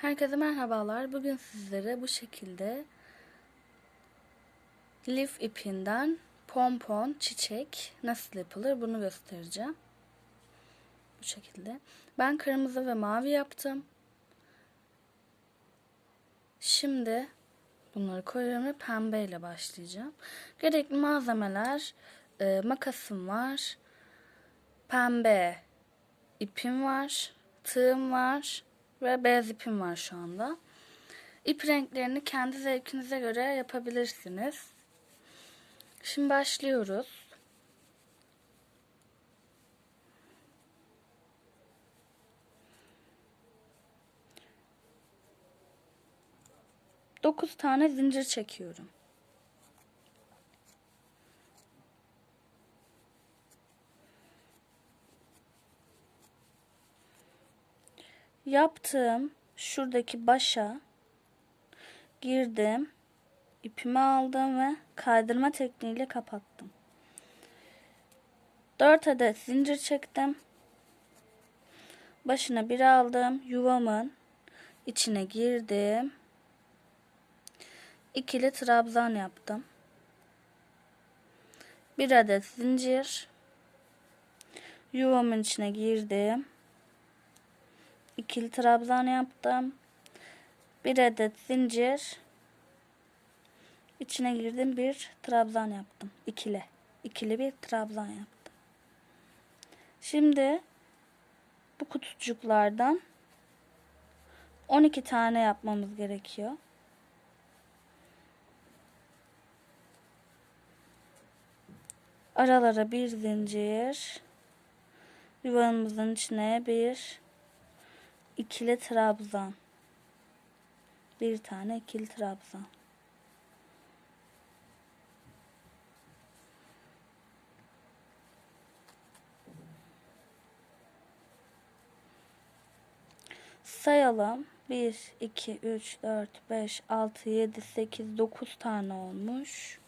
Herkese merhabalar. Bugün sizlere bu şekilde lif ipinden pompon, çiçek nasıl yapılır bunu göstereceğim. Bu şekilde. Ben kırmızı ve mavi yaptım. Şimdi bunları koyuyorum ve pembe başlayacağım. Gerekli malzemeler e, makasım var. Pembe ipim var. Tığım var ve beyaz ipim var şu anda. İp renklerini kendi zevkinize göre yapabilirsiniz. Şimdi başlıyoruz. Dokuz tane zincir çekiyorum. Yaptığım şuradaki başa girdim. ipimi aldım ve kaydırma tekniğiyle kapattım. 4 adet zincir çektim. Başına bir aldım. Yuvamın içine girdim. İkili trabzan yaptım. Bir adet zincir. Yuvamın içine girdim ikili trabzan yaptım. Bir adet zincir. içine girdim bir trabzan yaptım. İkili. İkili bir trabzan yaptım. Şimdi bu kutucuklardan 12 tane yapmamız gerekiyor. Aralara bir zincir. Yuvanımızın içine bir ikili trabzan. Bir tane ikili trabzan. Sayalım. 1, 2, 3, 4, 5, 6, 7, 8, 9 tane olmuş.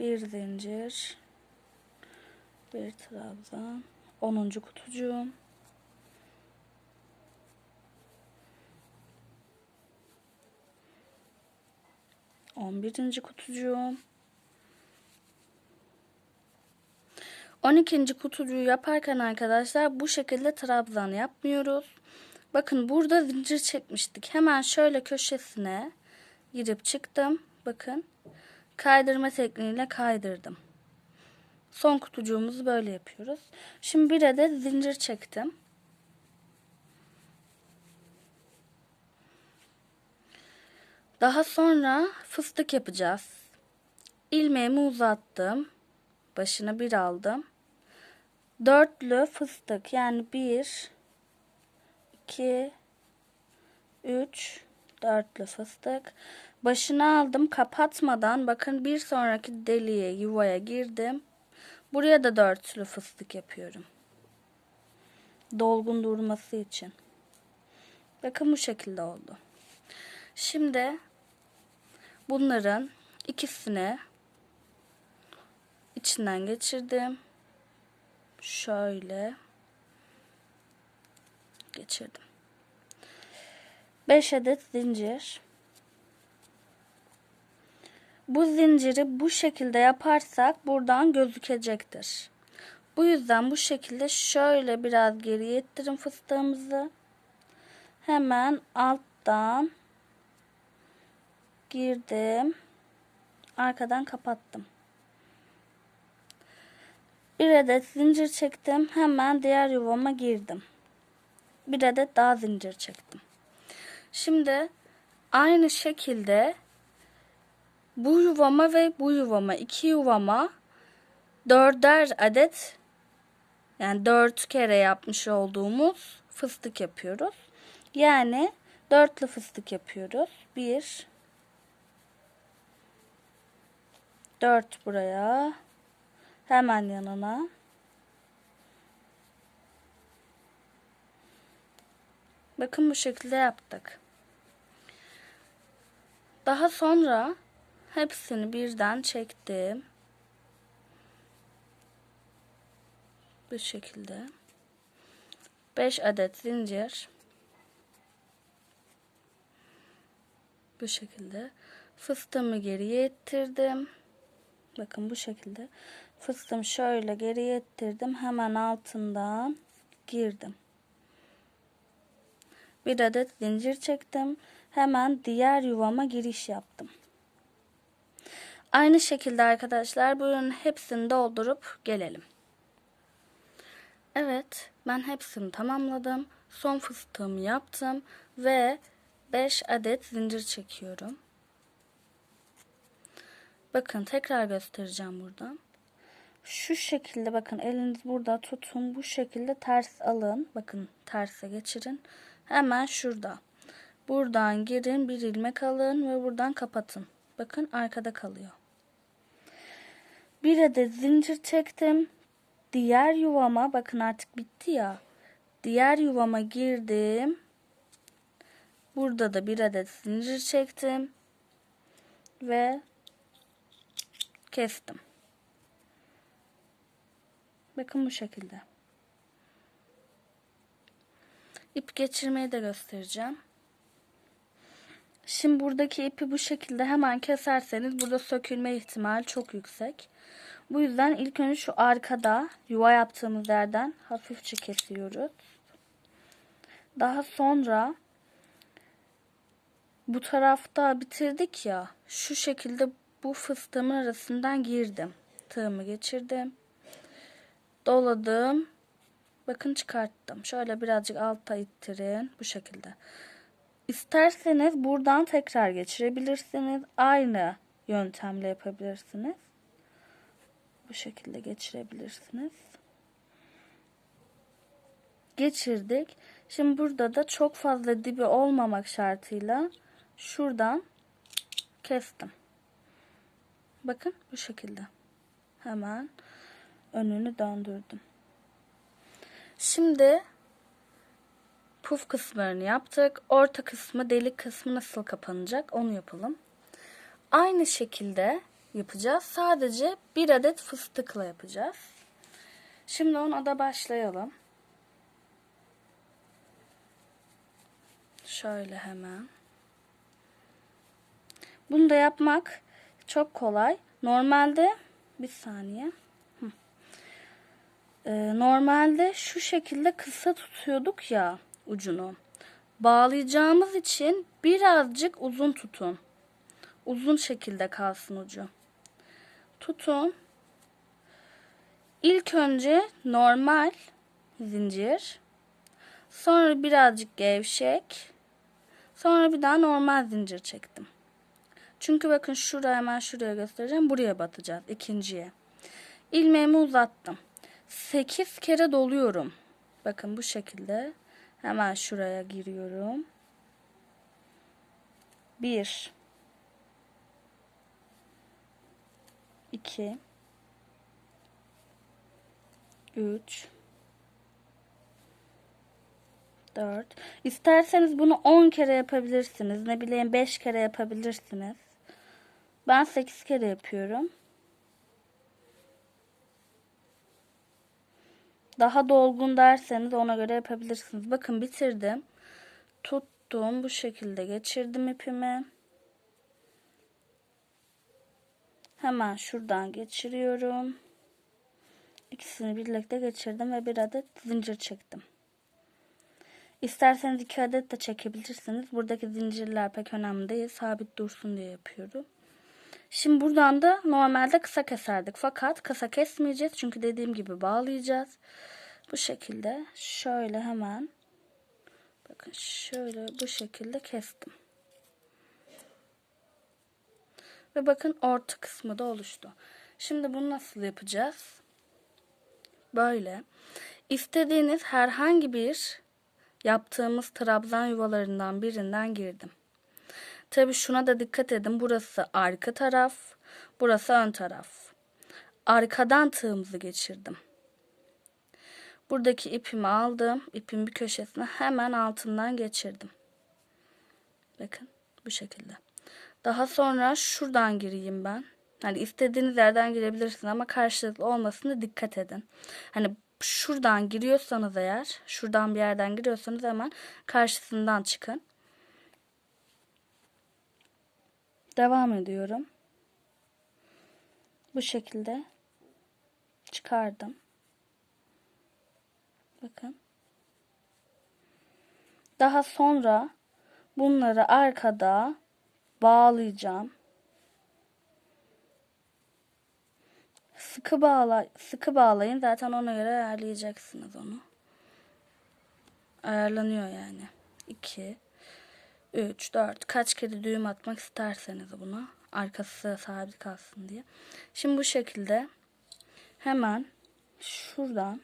Bir zincir. Bir trabzan. 10. kutucuğum. 11. kutucuğum. 12. kutucuğu yaparken arkadaşlar bu şekilde trabzan yapmıyoruz. Bakın burada zincir çekmiştik. Hemen şöyle köşesine girip çıktım. Bakın kaydırma tekniğiyle kaydırdım. Son kutucuğumuzu böyle yapıyoruz. Şimdi bir adet zincir çektim. Daha sonra fıstık yapacağız. İlmeğimi uzattım. Başına bir aldım. Dörtlü fıstık yani bir, iki, üç, dörtlü fıstık. Başına aldım kapatmadan bakın bir sonraki deliğe yuvaya girdim. Buraya da dörtlü fıstık yapıyorum. Dolgun durması için. Bakın bu şekilde oldu. Şimdi Bunların ikisini içinden geçirdim. Şöyle geçirdim. 5 adet zincir. Bu zinciri bu şekilde yaparsak buradan gözükecektir. Bu yüzden bu şekilde şöyle biraz geriye ettirin fıstığımızı. Hemen alttan girdim. Arkadan kapattım. Bir adet zincir çektim. Hemen diğer yuvama girdim. Bir adet daha zincir çektim. Şimdi aynı şekilde bu yuvama ve bu yuvama iki yuvama dörder adet yani dört kere yapmış olduğumuz fıstık yapıyoruz. Yani dörtlü fıstık yapıyoruz. Bir, 4 buraya. Hemen yanına. Bakın bu şekilde yaptık. Daha sonra hepsini birden çektim. Bu şekilde. 5 adet zincir. Bu şekilde. Fıstığımı geriye ettirdim. Bakın bu şekilde. Fıstığımı şöyle geriye ettirdim. Hemen altından girdim. Bir adet zincir çektim. Hemen diğer yuvama giriş yaptım. Aynı şekilde arkadaşlar bu ürünün hepsini doldurup gelelim. Evet ben hepsini tamamladım. Son fıstığımı yaptım ve 5 adet zincir çekiyorum. Bakın tekrar göstereceğim buradan. Şu şekilde bakın eliniz burada tutun. Bu şekilde ters alın. Bakın terse geçirin. Hemen şurada. Buradan girin bir ilmek alın ve buradan kapatın. Bakın arkada kalıyor. Bir adet zincir çektim. Diğer yuvama bakın artık bitti ya. Diğer yuvama girdim. Burada da bir adet zincir çektim. Ve kestim. Bakın bu şekilde. İp geçirmeyi de göstereceğim. Şimdi buradaki ipi bu şekilde hemen keserseniz burada sökülme ihtimali çok yüksek. Bu yüzden ilk önce şu arkada yuva yaptığımız yerden hafifçe kesiyoruz. Daha sonra bu tarafta bitirdik ya şu şekilde bu fıstığımın arasından girdim. Tığımı geçirdim. Doladım. Bakın çıkarttım. Şöyle birazcık alta ittirin. Bu şekilde. İsterseniz buradan tekrar geçirebilirsiniz. Aynı yöntemle yapabilirsiniz. Bu şekilde geçirebilirsiniz. Geçirdik. Şimdi burada da çok fazla dibi olmamak şartıyla şuradan kestim. Bakın bu şekilde. Hemen önünü döndürdüm. Şimdi puf kısımlarını yaptık. Orta kısmı, delik kısmı nasıl kapanacak onu yapalım. Aynı şekilde yapacağız. Sadece bir adet fıstıkla yapacağız. Şimdi ona da başlayalım. Şöyle hemen. Bunu da yapmak çok kolay. Normalde bir saniye. Ee, normalde şu şekilde kısa tutuyorduk ya ucunu. Bağlayacağımız için birazcık uzun tutun. Uzun şekilde kalsın ucu. Tutun. İlk önce normal zincir. Sonra birazcık gevşek. Sonra bir daha normal zincir çektim. Çünkü bakın şuraya hemen şuraya göstereceğim. Buraya batacağız ikinciye. İlmeğimi uzattım. 8 kere doluyorum. Bakın bu şekilde. Hemen şuraya giriyorum. 1 2 3 4 İsterseniz bunu 10 kere yapabilirsiniz. Ne bileyim 5 kere yapabilirsiniz. Ben 8 kere yapıyorum. Daha dolgun derseniz ona göre yapabilirsiniz. Bakın bitirdim. Tuttum. Bu şekilde geçirdim ipimi. Hemen şuradan geçiriyorum. İkisini birlikte geçirdim ve bir adet zincir çektim. İsterseniz iki adet de çekebilirsiniz. Buradaki zincirler pek önemli değil. Sabit dursun diye yapıyorum. Şimdi buradan da normalde kısa keserdik. Fakat kısa kesmeyeceğiz. Çünkü dediğim gibi bağlayacağız. Bu şekilde şöyle hemen bakın şöyle bu şekilde kestim. Ve bakın orta kısmı da oluştu. Şimdi bunu nasıl yapacağız? Böyle. İstediğiniz herhangi bir yaptığımız trabzan yuvalarından birinden girdim. Tabi şuna da dikkat edin. Burası arka taraf, burası ön taraf. Arkadan tığımızı geçirdim. Buradaki ipimi aldım. İpin bir köşesine hemen altından geçirdim. Bakın bu şekilde. Daha sonra şuradan gireyim ben. Hani istediğiniz yerden girebilirsiniz ama karşılıklı olmasına dikkat edin. Hani şuradan giriyorsanız eğer, şuradan bir yerden giriyorsanız hemen karşısından çıkın. Devam ediyorum. Bu şekilde çıkardım. Bakın. Daha sonra bunları arkada bağlayacağım. Sıkı bağla sıkı bağlayın. Zaten ona göre ayarlayacaksınız onu. Ayarlanıyor yani. 2 3 4 kaç kere düğüm atmak isterseniz buna. Arkası sabit kalsın diye. Şimdi bu şekilde hemen şuradan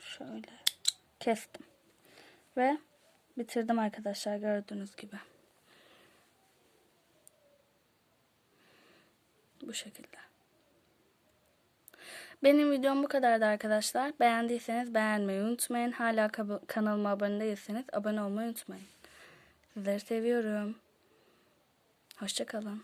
şöyle kestim. Ve bitirdim arkadaşlar gördüğünüz gibi. Bu şekilde. Benim videom bu kadardı arkadaşlar. Beğendiyseniz beğenmeyi unutmayın. Hala kanalıma abone değilseniz abone olmayı unutmayın. Sizleri seviyorum. Hoşçakalın.